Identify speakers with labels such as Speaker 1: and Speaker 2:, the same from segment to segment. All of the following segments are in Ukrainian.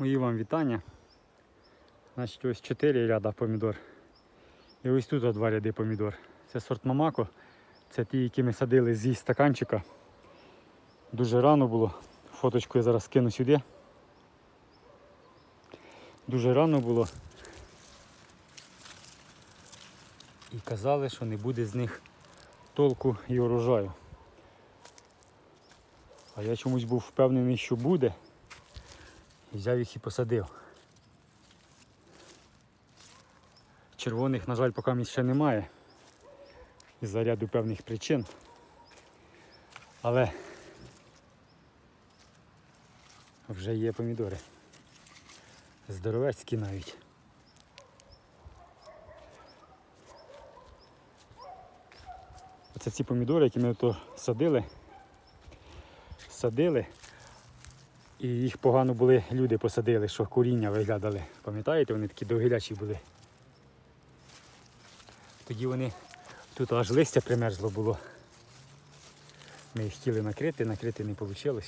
Speaker 1: Мої вам вітання. Значить, ось 4 ряда помідор. І ось тут два ряди помідор. Це сорт Мамако. Це ті, які ми садили зі стаканчика. Дуже рано було. Фоточку я зараз скину сюди. Дуже рано було. І казали, що не буде з них толку і урожаю. А я чомусь був впевнений, що буде. Взяв їх і посадив. Червоних, на жаль, поки ще немає. Із-за ряду певних причин. Але вже є помідори. Здоровецькі навіть. Оце ці помідори, які ми тут садили. Садили. І їх погано були, люди посадили, що коріння виглядали. Пам'ятаєте, вони такі довгілячі були. Тоді вони тут аж листя примерзло було. Ми їх хотіли накрити, накрити не вийшло.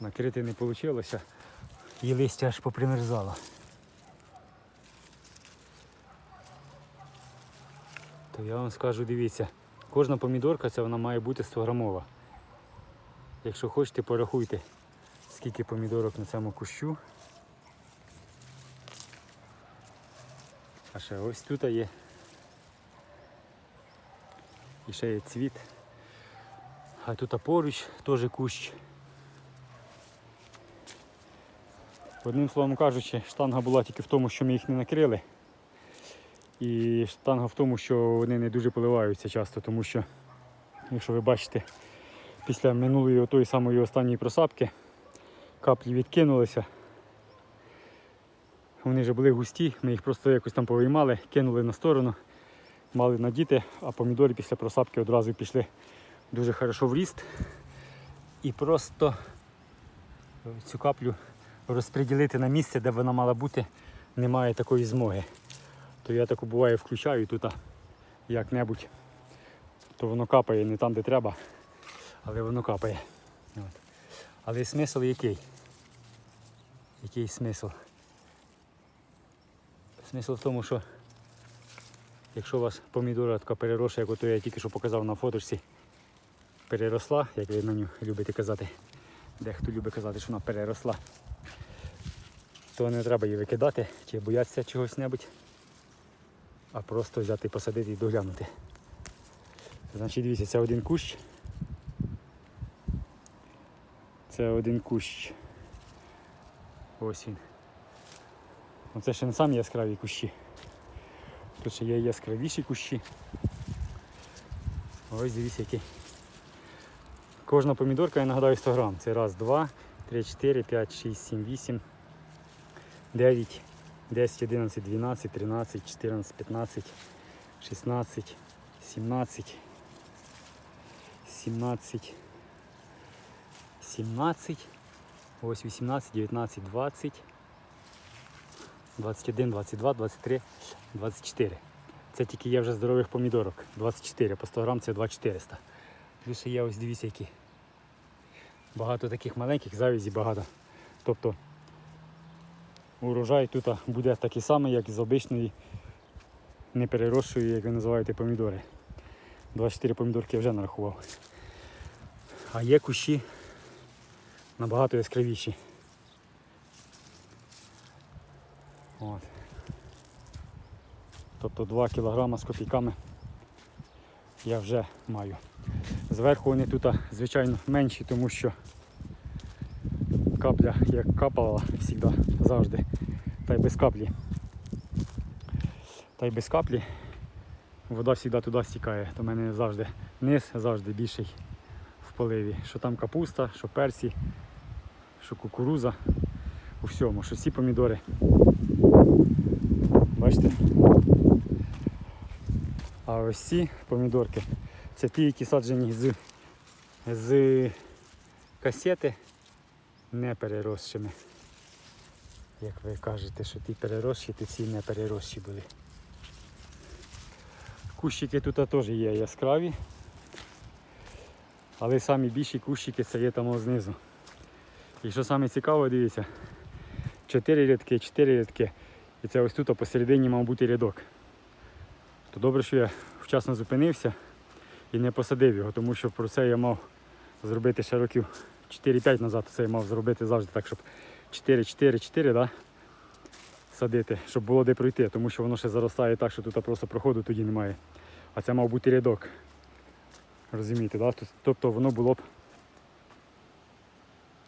Speaker 1: Накрити не вийшло, і листя аж попримерзало. То я вам скажу, дивіться, кожна помідорка це вона має бути 100 грамова. Якщо хочете, порахуйте, скільки помідорок на цьому кущу. А ще ось тут є. І ще є цвіт. А тут поруч теж кущ. Одним словом кажучи, штанга була тільки в тому, що ми їх не накрили. І штанга в тому, що вони не дуже поливаються часто, тому що, якщо ви бачите, після минулої отої самої останньої просапки каплі відкинулися. Вони вже були густі, ми їх просто якось там повиймали, кинули на сторону, мали надіти, а помідори після просапки одразу пішли дуже хорошо в ріст. І просто цю каплю розподілити на місце, де вона мала бути, немає такої змоги. То я таку буває включаю тут як-небудь, то воно капає не там, де треба, але воно капає. От. Але смисл який? Який смисл? Смисл в тому, що якщо у вас помідора така переросла, як ото я тільки що показав на фоточці, переросла, як ви на нього любите казати, дехто любить казати, що вона переросла, то не треба її викидати чи боятися чогось небудь, а просто взяти, посадити і доглянути. Значить, дивіться, це один кущ. Це один кущ. Ось він. Оце ще не самі яскраві кущі. Тут ще є яскравіші кущі. Ось дивіться які. Кожна помідорка, я нагадаю, 100 грам. Це раз, два, три, чотири, п'ять, шість, сім, вісім, дев'ять, десять, одинадцять, дванадцять, тринадцять, чотирнадцять, п'ятнадцять, шістнадцять, сімнадцять, сімнадцять, сімнадцять, ось 18, 19, 20. 21, 22, 23, 24. Це тільки є вже здорових помідорок. 24, по 100 грам це 2400. Плюс є ось дивіться які. Багато таких маленьких, завізі багато. Тобто урожай тут буде такий самий, як з обичної непереросшої, як ви називаєте, помідори. 24 помідорки я вже нарахував. А є кущі набагато яскравіші. От. Тобто 2 кг з копійками я вже маю. Зверху вони тут, звичайно, менші, тому що капля як капала завжди, завжди, та й без каплі. Та й без каплі вода завжди туди стікає. То в мене завжди низ завжди більший в поливі. Що там капуста, що персі, що кукуруза. У всьому, що ці помідори Бачите? А ось ці помідорки це ті, які саджені з, з касети не переросшими. Як ви кажете, що ті переросші, то ці не переросші були. Кущики тут теж є яскраві, але самі більші кущики це є там знизу. І що саме цікаво, дивіться, 4 рядки, 4 рядки. І це ось тут посередині мав бути рядок. То добре, що я вчасно зупинився і не посадив його, тому що про це я мав зробити ще років 4-5 назад. Це я мав зробити завжди так, щоб 4-4-4, да? садити, щоб було де пройти, тому що воно ще заростає так, що тут просто проходу тоді немає. А це мав бути рядок. Розумієте, да? Тобто воно було б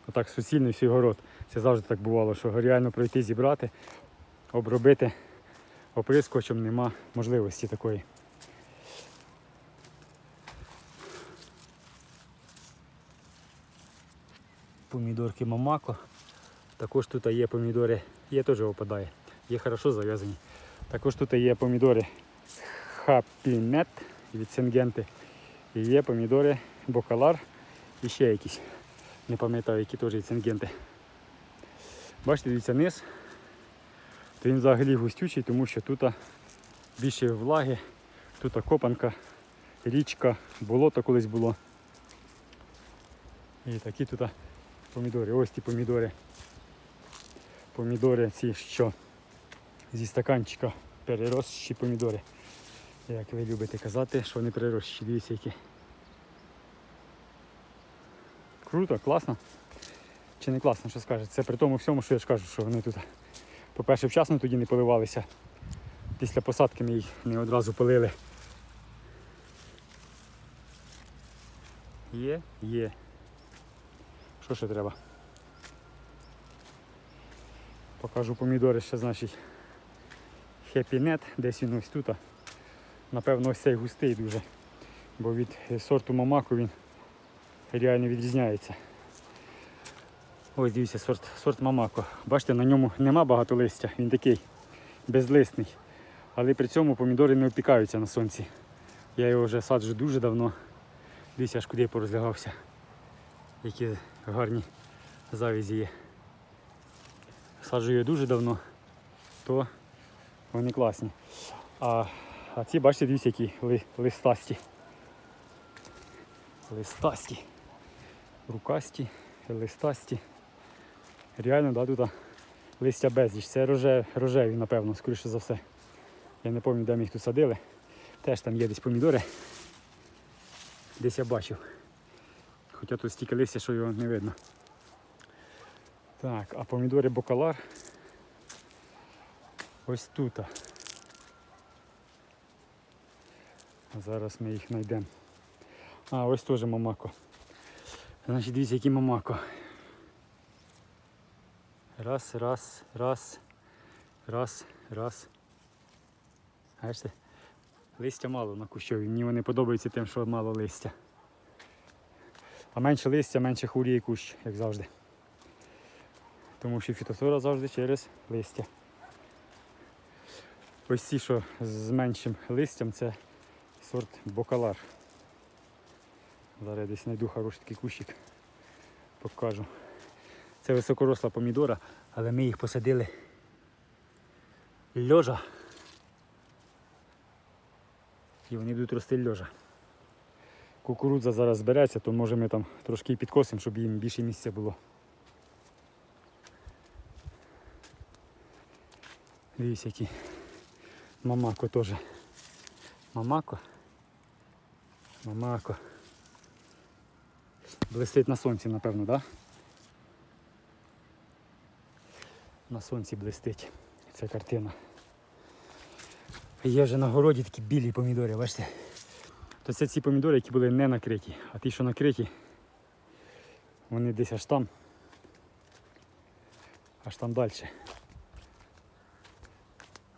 Speaker 1: отак суцільний свій город. Це завжди так бувало, що реально пройти, зібрати, обробити оприскувачем нема можливості такої. Помідорки Мамако. Також тут є помідори, є теж опадає, є хорошо зав'язані. Також тут є помідори Happy від Сингенти. І є помідори Бокалар і ще якісь. Не пам'ятаю, які теж від Сингенти. Бачите, дивіться низ. То він взагалі густючий, тому що тут більше влаги, тут копанка, річка, болото колись було. І такі тут помідори. Ось ті помідори. Помідори ці що зі стаканчика переросші помідори. Як ви любите казати, що вони переросші. Дивіться які. Круто, класно. Чи не класно, що скажете? Це при тому всьому, що я ж кажу, що вони тут, по-перше, вчасно тоді не поливалися. Після посадки ми їх не одразу полили. Є, є. Що ще треба? Покажу помідори ще, значить, Happy Net, десь він ось тут. Напевно, ось цей густий дуже. Бо від сорту Мамаку він реально відрізняється. Ось дивіться, сорт, сорт Мамако. Бачите, на ньому нема багато листя, він такий безлисний. Але при цьому помідори не опікаються на сонці. Я його вже саджу дуже давно. Дивіться, аж куди я порозлягався. Які гарні завізі є. Саджу його дуже давно, то вони класні. А, а ці, бачите, дивіться, які ли, листасті. Листасті. Рукасті, листасті. Реально, да, тут листя безліч. Це роже, рожеві, напевно, скоріше за все. Я не пам'ятаю, де ми їх тут садили. Теж там є десь помідори. Десь я бачив. Хоча тут стільки листя, що його не видно. Так, а помідори бокалар ось тут. Зараз ми їх знайдемо. А, ось теж мамако. Значить, дивіться, які мамако. Раз, раз, раз, раз, раз. Бачите? Листя мало на кущові. Мені вони подобаються тим, що мало листя. А менше листя, менше хворіє кущ, як завжди. Тому що фітофтора завжди через листя. Ось ці, що з меншим листям, це сорт бокалар. Зараз я десь знайду хороший такий кущик. Покажу. Це високоросла помідора, але ми їх посадили льожа. І вони будуть рости льожа. Кукурудза зараз збереться, то може ми там трошки підкосимо, щоб їм більше місця було. Дивіться, які мамако теж. Мамако. Мамако. Блистить на сонці, напевно, так? Да? На сонці блистить ця картина. Є вже на городі такі білі помідори, бачите? То це ці помідори, які були не накриті, а ті, що накриті, вони десь аж там. Аж там далі.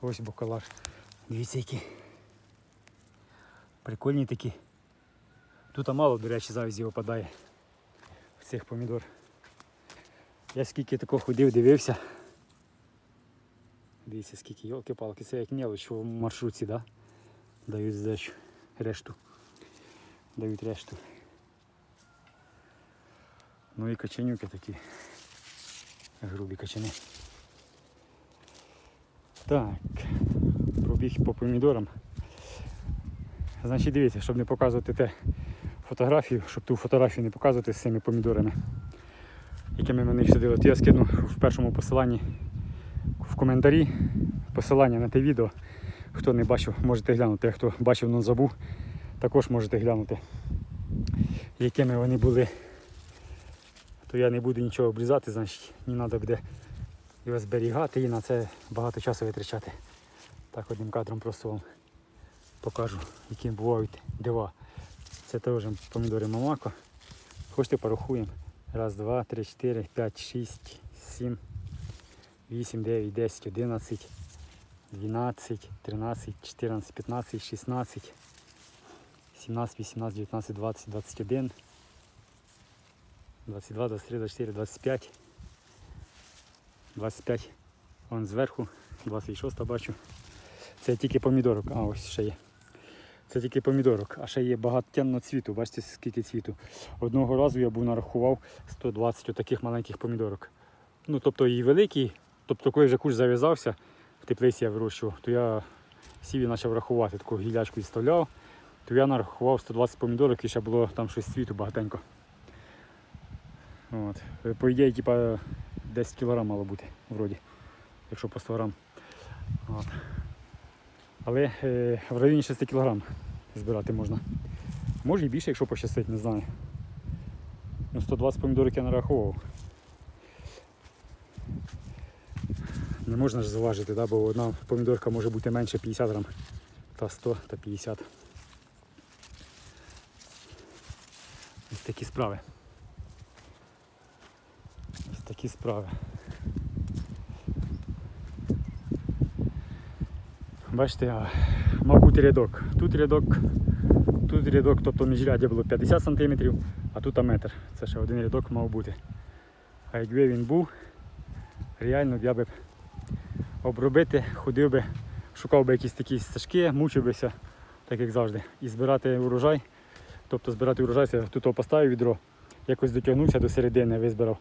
Speaker 1: Ось бокалар. Дивіться які. Прикольні такі. Тут мало, до речі, випадає в цих помідор. Я скільки такого ходив, дивився. Дивіться, скільки йолки-палки, це як мелоч в маршрутці, да? Дають здачу, решту. Дають решту. Ну і качанюки такі. Грубі качани. Так, пробіг по помідорам. Значить дивіться, щоб не показувати те фотографію, щоб ту фотографію не показувати з цими помідорами. якими мене всадили, то я скину в першому посиланні в коментарі посилання на те відео. Хто не бачив, можете глянути. А хто бачив, но забув, також можете глянути, якими вони були. То я не буду нічого обрізати, значить мені треба буде його зберігати і на це багато часу витрачати. Так одним кадром просто вам покажу, які бувають дива. Це теж помідори Мамако. Хочете порахуємо. Раз, два, три, чотири, п'ять, шість, сім, вісім, дев'ять, десять, одинадцять, дванадцять, тринадцять, чотирнадцять, п'ятнадцять, шістнадцять, сімнадцять, вісімнадцять, дев'ятнадцять, двадцять, двадцять один, двадцять два, двадцять три, двадцять чотири, двадцять п'ять. 25 вон зверху, 26 бачу. Це тільки помідорок. А, ось ще є. Це тільки помідорок, а ще є багато темного цвіту. Бачите, скільки цвіту. Одного разу я був нарахував 120 таких маленьких помідорок. Ну, тобто і великий, тобто коли вже куш зав'язався, в теплиці я вирощував, то я сів і почав рахувати, таку гілячку відставляв, то я нарахував 120 помідорок і ще було там щось цвіту багатенько. От. По ідеї, типа 10 кг мало бути, вроді, якщо по 100 грам. От. Але е, в районі 6 кг збирати можна. Може і більше, якщо пощастить, не знаю. Ну, 120 помідорок я нараховував. Не можна ж зважити, да? бо одна помідорка може бути менше 50 грам, та 100 та 50. Ось такі справи. Ось такі справи. Бачите, бути рядок. Тут рядок, тут рядок, тобто міжряддя було 50 см, а тут метр. Це ще один рядок мав бути. А якби він був, реально я би обробити, ходив би, шукав би якісь такі стежки, мучив бися, так як завжди. І збирати урожай. Тобто збирати урожай, це тут поставив відро, якось дотягнувся до середини, визбирав